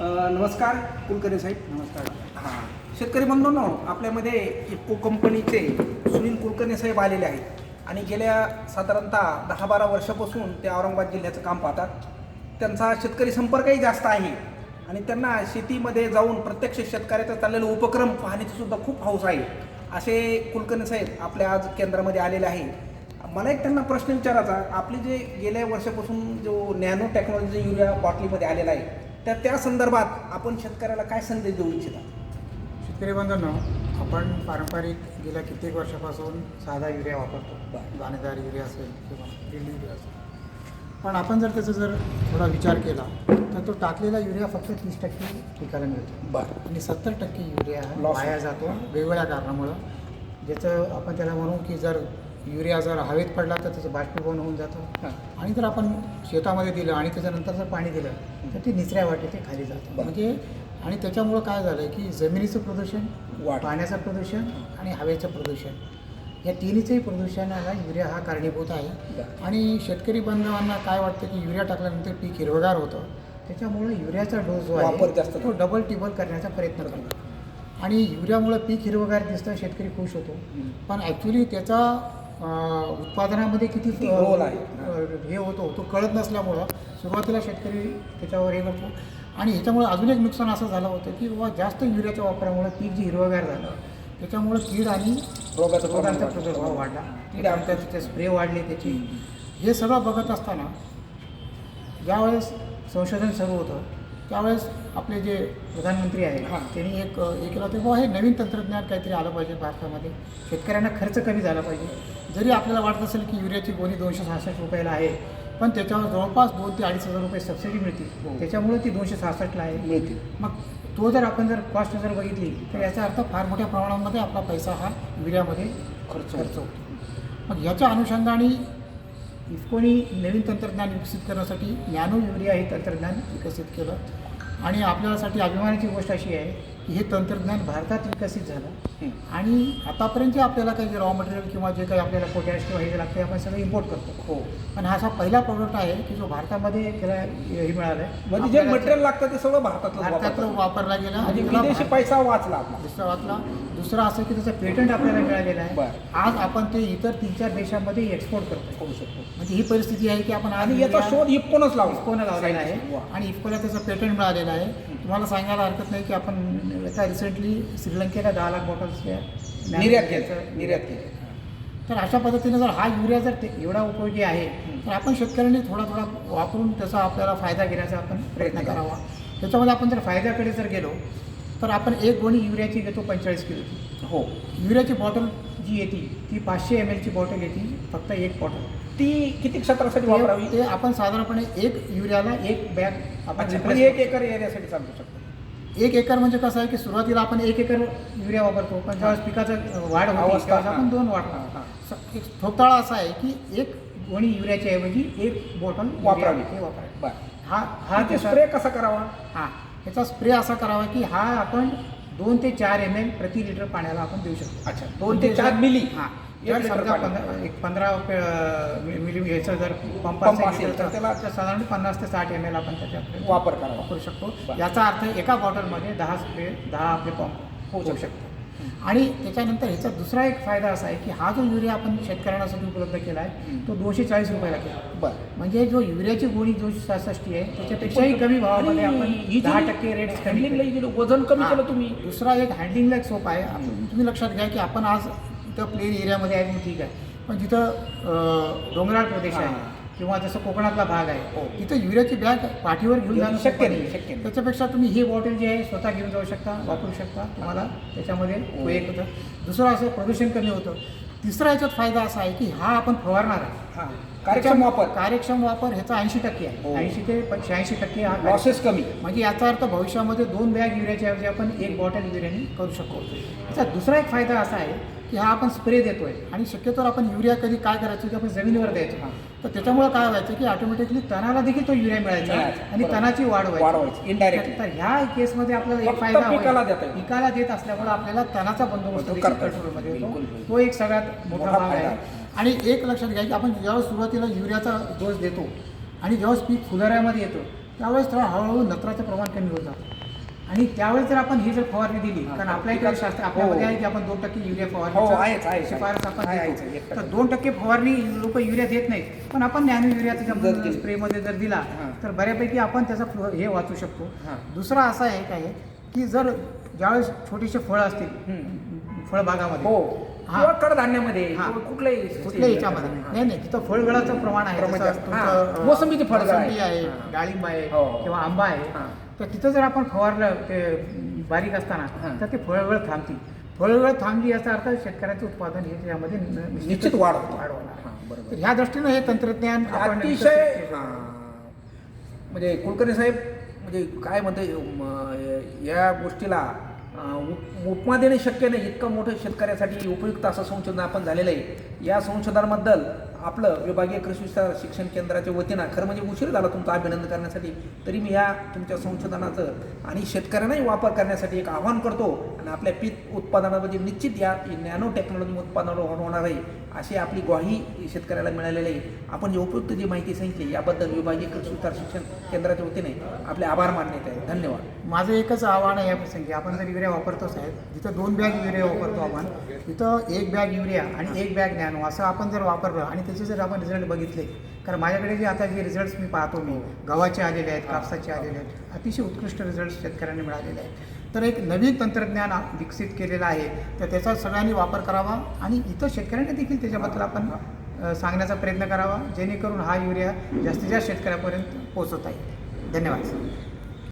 नमस्कार कुलकर्णी साहेब. नमस्कार. हां. शेतकरी बंधूंनो आपल्यामध्ये इफ्को कंपनीचे सुनील कुलकर्णी साहेब आलेले आहेत. आणि गेल्या साधारणतः दहा बारा वर्षापासून ते औरंगाबाद जिल्ह्याचं काम पाहतात. त्यांचा शेतकरी संपर्कही जास्त आहे. आणि त्यांना शेतीमध्ये जाऊन प्रत्यक्ष शेतकऱ्याचा चाललेला उपक्रम पाहण्याची सुद्धा खूप हौस आहे. असे कुलकर्णी साहेब आपल्या आज केंद्रामध्ये आलेले आहे मला एक त्यांना प्रश्न विचारायचा आपली जे गेल्या वर्षापासून जो नॅनो टेक्नॉलॉजी युरिया बॉटलीमध्ये आलेला आहे त्या त्या संदर्भात आपण शेतकऱ्याला काय संदेश देऊ इच्छिता? शेतकरी बंधूंनो आपण पारंपरिक गेल्या कित्येक वर्षापासून साधा युरिया वापरतो. दाणेदार युरिया असेल किंवा ड्रिल युरिया असेल. पण आपण जर त्याचा जर थोडा विचार केला तर तो टाकलेला युरिया फक्त तीस टक्के पिकाला मिळतो. बरं. आणि सत्तर टक्के युरिया वाया जातो वेगवेगळ्या कारणामुळं. ज्याचं आपण त्याला म्हणू की जर युरिया जर हवेत पडला तर त्याचं बाष्पीभवन होऊन जातं. हां आणि जर आपण शेतामध्ये दिलं आणि त्याच्यानंतर जर पाणी दिलं तर ते निचऱ्या वाटे ते खाली जातं. म्हणजे आणि त्याच्यामुळं काय झालं की जमिनीचं प्रदूषण पाण्याचं प्रदूषण आणि हवेचं प्रदूषण. या तिन्हीचंही प्रदूषणाला युरिया हा कारणीभूत आहे. आणि शेतकरी बांधवांना काय वाटतं की युरिया टाकल्यानंतर पीक हिरवगार होतं? त्याच्यामुळे युरियाचा डोस जो वापर आहे जास्त तो डबल टिबल करण्याचा प्रयत्न करतो आणि युरियामुळे पीक हिरवगार दिसतं शेतकरी खुश होतो. पण ॲक्च्युली त्याचा उत्पादनामध्ये किती रोल आहे. हे होतो तो कळत नसल्यामुळं सुरुवातीला शेतकरी त्याच्यावर हे करतो आणि ह्याच्यामुळे अजून एक नुकसान असं झालं होतं की बाबा जास्त युरियाच्या वापरामुळे पीक जे हिरवगार झालं त्याच्यामुळे कीड आणि रोगाचं रोगांचा. प्रादुर्भाव वाढला कीड त्यानंतर त्याचे स्प्रे वाढले त्याची हे सगळं बघत असताना ज्यावेळेस संशोधन सुरू होतं त्यावेळेस आपले जे प्रधानमंत्री आहेत हां. त्यांनी एक हे केलं होतं बाबा हे नवीन तंत्रज्ञान काहीतरी आलं पाहिजे भारतामध्ये शेतकऱ्यांना खर्च कमी झाला पाहिजे जरी आपल्याला वाटत असेल की युरियाची गोणी दोनशे सहासष्ट रुपयाला आहे पण त्याच्यावर जवळपास दोन ते अडीच हजार रुपये सबसिडी मिळते हो. त्याच्यामुळे ती दोनशे सहासष्टला आहे. मिळतील. मग तो जर आपण जर कॉस्ट जर बघितली तर याचा अर्थ फार मोठ्या प्रमाणामध्ये आपला पैसा हा युरियामध्ये खर्च खर्च होतो. मग याच्या अनुषंगाने इफकोनी नवीन तंत्रज्ञान विकसित करण्यासाठी नॅनो युरिया हे तंत्रज्ञान विकसित केलं. आणि आपल्यासाठी अभिमानाची गोष्ट अशी आहे की हे तंत्रज्ञान भारतात विकसित झालं. आणि आतापर्यंत जे आपल्याला काही रॉ मटेरियल किंवा जे काही आपल्याला पोटॅश किंवा हे जे लागते आपण सगळं इम्पोर्ट करतो. हो. पण हा असा पहिला प्रोडक्ट आहे की जो भारतामध्ये त्याला हे मिळालं आहे म्हणजे जे मटेरियल लागतं ते सगळं भारतातलं भारतातलं वापरतात. वापरला गेला. आणि विदेशी पैसा वाचला आपला. दुसरा वाचला. दुसरा असं की त्याचं पेटंट आपल्याला मिळालेलं आहे. आज आपण ते इतर तीन चार देशांमध्ये एक्सपोर्ट करतो करू शकतो. म्हणजे ही परिस्थिती आहे की आपण आणि याचा शोध इफ्कोनच लावला. इफकोनं लावलेला आहे. आणि इफकोला त्याचं पेटंट मिळालेलं आहे. तुम्हाला सांगायला हरकत नाही की आपण आता रिसेंटली श्रीलंकेला दहा लाख बॉटल्सच्या निर्यात केलं निर्यात केलं तर अशा पद्धतीने जर हा युरिया जर ते एवढा उपयोगी आहे तर आपण शेतकऱ्यांनी थोडा थोडा वापरून त्याचा आपल्याला फायदा घेण्याचा आपण प्रयत्न करावा. त्याच्यामध्ये आपण जर फायद्याकडे जर गेलो तर आपण एक गोणी युरियाची घेतो पंचेचाळीस किलोची हो. युरियाची बॉटल जी येते ती पाचशे एम एलची बॉटल येते फक्त एक बॉटल. ती किती क्षेत्रासाठी वापरावी? ते आपण साधारणपणे एक युरियाला एक बॅग आपण म्हणजे एक एकर एरियासाठी चालू शकतो. एक एकर म्हणजे कसं आहे की सुरुवातीला आपण एक एकर युरिया वापरतो पण ज्यावेळेस पिकाचं वाढ होते त्यावेळेस आपण. दोन वाढतो हां. एक ठोकताळा असा आहे की एक गोणी युरियाच्या ऐवजी एक बॉटल वापरावी. हे वापरावी. हा हा ते स्प्रे कसा करावा? हा. याचा स्प्रे असा करावा की हा आपण दोन ते चार एम एल प्रति लिटर पाण्याला आपण देऊ शकतो. अच्छा. दोन ते चार मिली. हा. जर समजा. पंधरा एक पंधरा मिली घ्यायचं जर पंप असेल तर त्याला- साधारण पन्नास ते साठ एम एल आपण त्याच्यात वापर करावा. वापरू शकतो. याचा अर्थ एका बॉटलमध्ये दहा स्प्रे दहा आपले पंप होऊ शकतो आणि त्याच्यानंतर ह्याचा दुसरा एक फायदा असा आहे की हा जो युरिया आपण शेतकऱ्यांसाठी उपलब्ध केला आहे. तो दोनशे चाळीस रुपयाला केला. बरं. म्हणजे जो युरियाची गोणी दोनशे सहासष्टी आहे त्याच्यापेक्षाही कमी भावामध्ये आपण ही दहा टक्के रेट हँडलिंगला वजन कमी. केलं तुम्ही. दुसरा एक हँडलिंगला एक सोप आहे. तुम्ही लक्षात घ्या की आपण आज इथं प्लेन एरियामध्ये आहे म्हणून ठीक आहे पण जिथं डोंगराळ प्रदेश हा. आहे किंवा जसं कोकणातला भाग आहे हो. तिथं युरियाची बॅग पाठीवर घेऊन जाणं शक्य नाही. शक्य. त्याच्यापेक्षा तुम्ही ही बॉटल जी आहे स्वतः घेऊन जाऊ शकता वापरू शकता तुम्हाला त्याच्यामध्ये हो. उपयोग होतं दुसरं असं प्रदूषण कमी होतं तिसरा याच्यात फायदा असा आहे की हा आपण फवारणार आहे हा कार्यक्षम वापर कार्यक्षम वापर ह्याचा ऐंशी टक्के हो. आहे ऐंशी ते शहाऐंशी टक्के हा लॉसेस कमी म्हणजे याचा अर्थ भविष्यामध्ये दोन बॅग युरियाच्या ऐवजी आपण एक बॉटल युरियाने करू शकतो याचा दुसरा एक फायदा असा आहे की हा आपण स्प्रे देतोय आणि शक्यतोवर आपण युरिया कधी काय करायचं की आपण जमिनीवर द्यायचो हां. तर त्याच्यामुळे काय व्हायचं की ऑटोमॅटिकली तणाला देखील तो युरिया मिळायचा. आणि. तणाची वाढ व्हायची indirectly. तर ह्या केसमध्ये आपल्याला एक फायदा पिकाला. देता. पिकाला देत असल्यामुळे आपल्याला तणाचा बंदोबस्त. कंट्रोलमध्ये बिलकुल. तो एक सगळ्यात मोठा भाग आहे आणि एक लक्षात घ्या की आपण जेव्हा सुरुवातीला युरियाचा डोस देतो आणि जेव्हा पीक फुलाऱ्यामध्ये येतो त्यावेळेस थोडं हळूहळू नत्राचं प्रमाण कमी होत आणि त्यावेळेस जर आपण ही जर फवारणी दिली हा. कारण आपल्या इकडे शास्त्र आपल्यामध्ये हो. आहे की आपण दोन टक्के युरिया हो, फवारणी आहे. शिफारस आपण आहे, देतो. आहे, एक तर. दोन टक्के फवारणी लोक युरिया देत नाहीत पण आपण नॅनो युरियाचा जर. स्प्रेमध्ये जर दिला हा. तर बऱ्यापैकी आपण त्याचा हे वाचू शकतो हा. दुसरा असा आहे काय की जर ज्यावेळेस छोटीशी फळं असतील. फळबागामध्ये हो हा. किंवा कडधान्यामध्ये हा. किंवा कुठल्याही कुठल्याही याच्यामध्ये नाही नाही तिथं फळगळाचं प्रमाण आहे प्रमाण जसं जास्त. तुमचं, हा. अं, मोसंबीची फळगळ आहे. मोसंबी आहे हा. डाळिंब आहे हो. किंवा आंबा आहे. तर तिथं जर आपण फवारलं ते बारीक असताना. तर ते फळगळ थांबतील फळगळ थांबली याचा अर्थ शेतकऱ्याचं उत्पादन हे त्यामध्ये न- निश्चित वाढ होते. वाढ होणार हा, बरोबर. तर ह्या दृष्टीनं हे तंत्रज्ञान आपण अतिशय. हा, म्हणजे कुलकर्णी साहेब म्हणजे काय म्हणते म, या गोष्टीला उपमा देणे शक्य नाही इतकं मोठं शेतकऱ्यासाठी उपयुक्त असं संशोधन आपण झालेलं आहे. या संशोधनाबद्दल आपलं विभागीय कृषी विस्तार शिक्षण केंद्राच्या वतीनं खरं म्हणजे उशीर झाला तुमचं अभिनंदन करण्यासाठी तरी मी या तुमच्या संशोधनाचं आणि शेतकऱ्यांनाही वापर करण्यासाठी एक आवाहन करतो. आणि आपल्या पीक उत्पादनामध्ये निश्चित या नॅनो टेक्नॉलॉजी उत्पादनावर होणार आहे अशी आपली ग्वाही शेतकऱ्याला मिळालेली आहे. आपण जी उपयुक्त जी माहिती सांगितली याबद्दल विभागीय कृषी उत्तर शिक्षण केंद्राच्या वतीने आपले आभार मानण्यात आहे धन्यवाद. माझं एकच आव्हान आहे या प्रसंगी. आपण जर युरिया वापरतो साहेब जिथं दोन बॅग युरिया वापरतो आपण तिथं एक बॅग युरिया आणि एक बॅग नॅनो असं आपण जर वापरलं आणि त्याचे जर आपण रिझल्ट बघितले कारण माझ्याकडे जे आता जे रिझल्ट्स मी पाहतो मी गव्हाचे आलेले आहेत कापसाचे आलेले आहेत अतिशय उत्कृष्ट रिझल्ट शेतकऱ्यांना मिळालेले आहेत. तर एक नवीन तंत्रज्ञान विकसित केलेलं आहे. तर त्याचा सगळ्यांनी वापर करावा आणि इतर शेतकऱ्यांनी देखील त्याच्याबद्दल आपण सांगण्याचा प्रयत्न करावा जेणेकरून हा युरिया जास्तीत जास्त शेतकऱ्यापर्यंत पोहोचवता येईल. धन्यवाद.